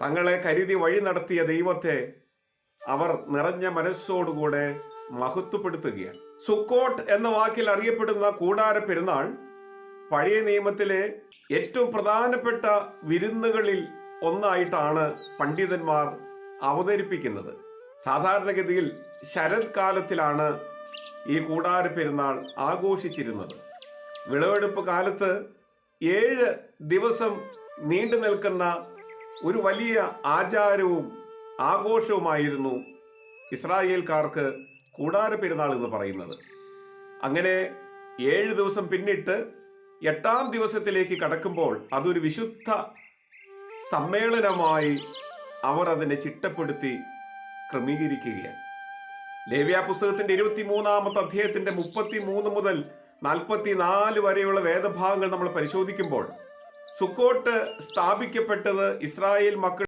തങ്ങളെ കരുതി വഴി നടത്തിയ ദൈവത്തെ അവർ നിറഞ്ഞ മനസ്സോടുകൂടെ മഹത്വപ്പെടുത്തുകയാണ്. സുക്കോട്ട് എന്ന വാക്കിൽ അറിയപ്പെടുന്ന കൂടാര പെരുന്നാൾ പഴയ നിയമത്തിലെ ഏറ്റവും പ്രധാനപ്പെട്ട വിരുന്നുകളിൽ ഒന്നായിട്ടാണ് പണ്ഡിതന്മാർ അവതരിപ്പിക്കുന്നത്. സാധാരണഗതിയിൽ ശരത്കാലത്തിലാണ് ഈ കൂടാര പെരുന്നാൾ ആഘോഷിച്ചിരുന്നത്. വിളവെടുപ്പ് കാലത്ത് ഏഴ് ദിവസം നീണ്ടു നിൽക്കുന്ന ഒരു വലിയ ആചാരവും ആഘോഷവുമായിരുന്നു ഇസ്രായേൽക്കാർക്ക് കൂടാര പെരുന്നാൾ എന്ന് പറയുന്നത്. അങ്ങനെ ഏഴ് ദിവസം പിന്നിട്ട് എട്ടാം ദിവസത്തിലേക്ക് കടക്കുമ്പോൾ അതൊരു വിശുദ്ധ സമ്മേളനമായി അവർ അതിനെ ചിട്ടപ്പെടുത്തി ക്രമീകരിക്കുകയാണ്. ലേവ്യ പുസ്തകത്തിന്റെ ഇരുപത്തി മൂന്നാമത്തെ അധ്യായത്തിന്റെ മുപ്പത്തി മൂന്ന് മുതൽ നാൽപ്പത്തി നാല് വരെയുള്ള വേദഭാഗങ്ങൾ നമ്മൾ പരിശോധിക്കുമ്പോൾ സുക്കോട്ട് സ്ഥാപിക്കപ്പെട്ടത് ഇസ്രായേൽ മക്കൾ